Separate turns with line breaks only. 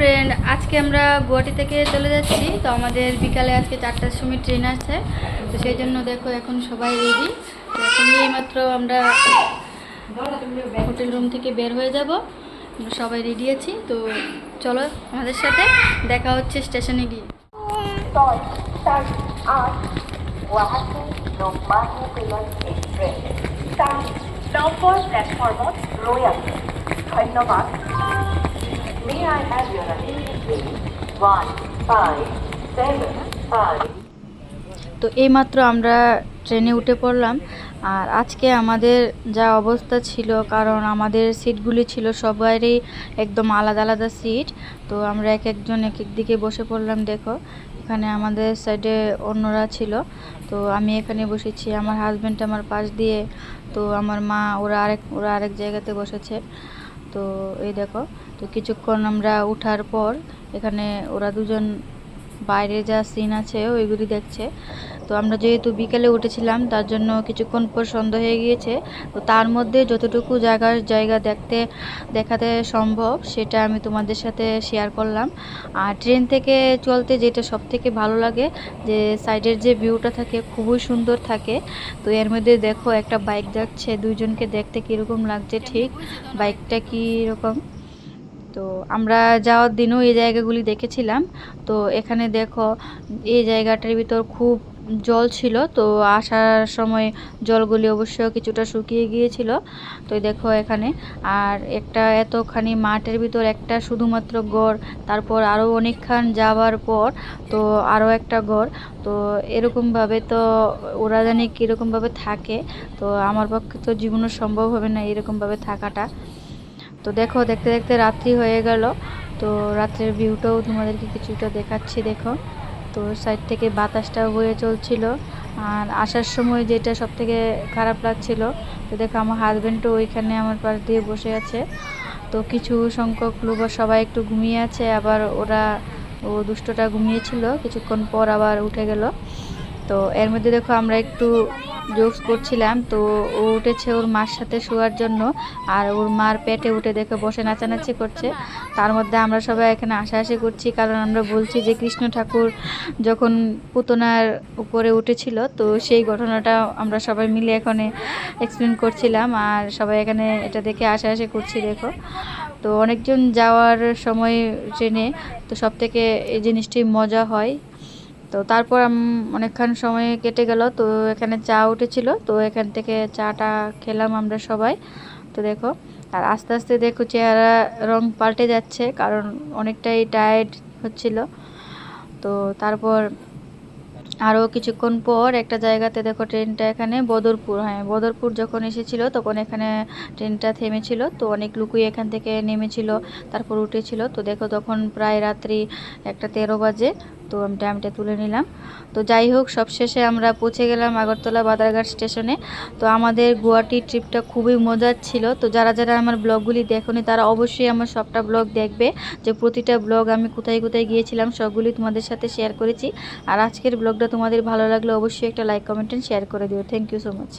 Friend আজকে আমরা গুয়াহাটি থেকে চলে যাচ্ছি। তো আমাদের বিকালে আজকে চারটার সময় ট্রেন আছে তো সেই জন্য দেখো এখন সবাই রেডি এখন এইমাত্র আমরা হোটেল রুম থেকে বের হয়ে যাব। আমরা সবাই রেডি আছি। তো চলো আমাদের সাথে দেখা হচ্ছে স্টেশনে গিয়ে।
লোকমান্য আছে ধন্যবাদ may I have your one five seven five
তো এইমাত্র আমরা ট্রেনে উঠে পড়লাম। আর আজকে আমাদের যা অবস্থা ছিল, কারণ আমাদের সিটগুলি ছিল সবারই একদম আলাদা আলাদা সিট। তো আমরা এক একজন এক এক দিকে বসে পড়লাম, দেখো। এখানে আমাদের সাইডে অন্যরা ছিল। তো আমি এখানে বসেছি, আমার হাজব্যান্ড আমার পাশ দিয়ে। তো আমার মা, ওরা আরেক ওরা আরেক জায়গাতে বসেছে। তো এই দেখো তো কিছুক্ষণ আমরা উঠার পর এখানে ওরা দুজন বাইরে যা সিন আছে, ওইগুলি দেখছে। তো আমরা যেহেতু বিকেলে উঠেছিলাম, তার জন্য কিছুক্ষণ পর সন্ধ্যা হয়ে গিয়েছে। তো তার মধ্যে যতটুকু জায়গার জায়গা দেখতে, দেখাতে সম্ভব, সেটা আমি তোমাদের সাথে শেয়ার করলাম। আর ট্রেন থেকে চলতে যেটা সব থেকে ভালো লাগে, যে সাইডের যে ভিউটা থাকে, খুবই সুন্দর থাকে। তো এর মধ্যে দেখো একটা বাইক যাচ্ছে, দুইজনকে দেখতে কীরকম লাগছে, ঠিক? বাইকটা কীরকম? তো আমরা যাওয়ার দিনও এই জায়গাগুলি দেখেছিলাম। তো এখানে দেখো, এই জায়গাটার ভিতর খুব জল ছিল, তো আসার সময় জলগুলি অবশ্য কিছুটা শুকিয়ে গিয়েছিল। তো দেখো এখানে, আর একটা এতখানি মাঠের ভিতর, একটা শুধুমাত্র গড়, তারপর আরও অনেকক্ষণ যাওয়ার পর তো আরও একটা গড়। তো এরকমভাবে তো ওরা জানি কীরকমভাবে থাকে, তো আমার পক্ষে তো জীবনে সম্ভব হবে না এরকমভাবে থাকাটা। তো দেখো, দেখতে দেখতে রাত্রি হয়ে গেল। তো রাত্রের ভিউটাও তোমাদেরকে কিছুটা দেখাচ্ছি, দেখো। তো সাইড থেকে বাতাসটাও বয়ে চলছিল। আর আসার সময় যেটা সব থেকে খারাপ লাগছিল, তো দেখো আমার হাজব্যান্ডও ওইখানে আমার পাশ দিয়ে বসে আছে। তো কিছু সংখ্যক লোক সবাই একটু ঘুমিয়ে আছে, আবার ওরা, ও দুষ্টটা ঘুমিয়েছিল। কিছুক্ষণ পর আবার উঠে গেল। তো এর মধ্যে দেখো আমরা একটু জোকস করছিলাম, তো ও উঠেছে ওর মার সাথে শোয়ার জন্য, আর ওর মার পেটে উঠে দেখে বসে নাচানাচি করছে। তার মধ্যে আমরা সবাই এখানে হাসাহাসি করছি, কারণ আমরা বলছি যে কৃষ্ণ ঠাকুর যখন পুতনার উপরে উঠেছিল, তো সেই ঘটনাটা আমরা সবাই মিলে এখানে এক্সপ্লেন করছিলাম, আর সবাই এখানে এটা দেখে হাসাহাসি করছি দেখো। তো অনেকজন যাওয়ার সময় ট্রেনে, তো সব থেকে এই জিনিসটি মজা হয়। তো তারপর অনেকক্ষণ সময় কেটে গেল, তো এখানে চা উঠেছিল, তো এখান থেকে চাটা খেলাম আমরা সবাই, তো দেখো। আর আস্তে আস্তে দেখো চেহারা রং পাল্টে যাচ্ছে, কারণ অনেকটাই টায়ার্ড হচ্ছিল। তো তারপর আরও কিছুক্ষণ পর একটা জায়গাতে দেখো ট্রেনটা এখানে বদরপুর হ্যাঁ বদরপুর যখন এসেছিল তখন এখানে ট্রেনটা থেমেছিল, তো অনেক লোকই এখান থেকে নেমেছিল, তারপর উঠেছিল। তো দেখো তখন প্রায় রাত্রি একটা তেরো বাজে তো আমি টাইমটা তুলে নিলাম। তো যাই হোক, সবশেষে আমরা পৌঁছে গেলাম আগরতলা বাদারঘাট স্টেশনে। তো আমাদের গুয়াহাটি ট্রিপটা খুবই মজার ছিল। তো যারা যারা আমার ব্লগগুলি দেখোনি, তারা অবশ্যই আমার সবটা ব্লগ দেখবে যে প্রতিটা ব্লগ আমি কোথায় কোথায় গিয়েছিলাম, সবগুলি তোমাদের সাথে শেয়ার করেছি। আর আজকের ব্লগটা তোমাদের ভালো লাগলে অবশ্যই একটা লাইক কমেন্ট শেয়ার করে দিও। Thank you so much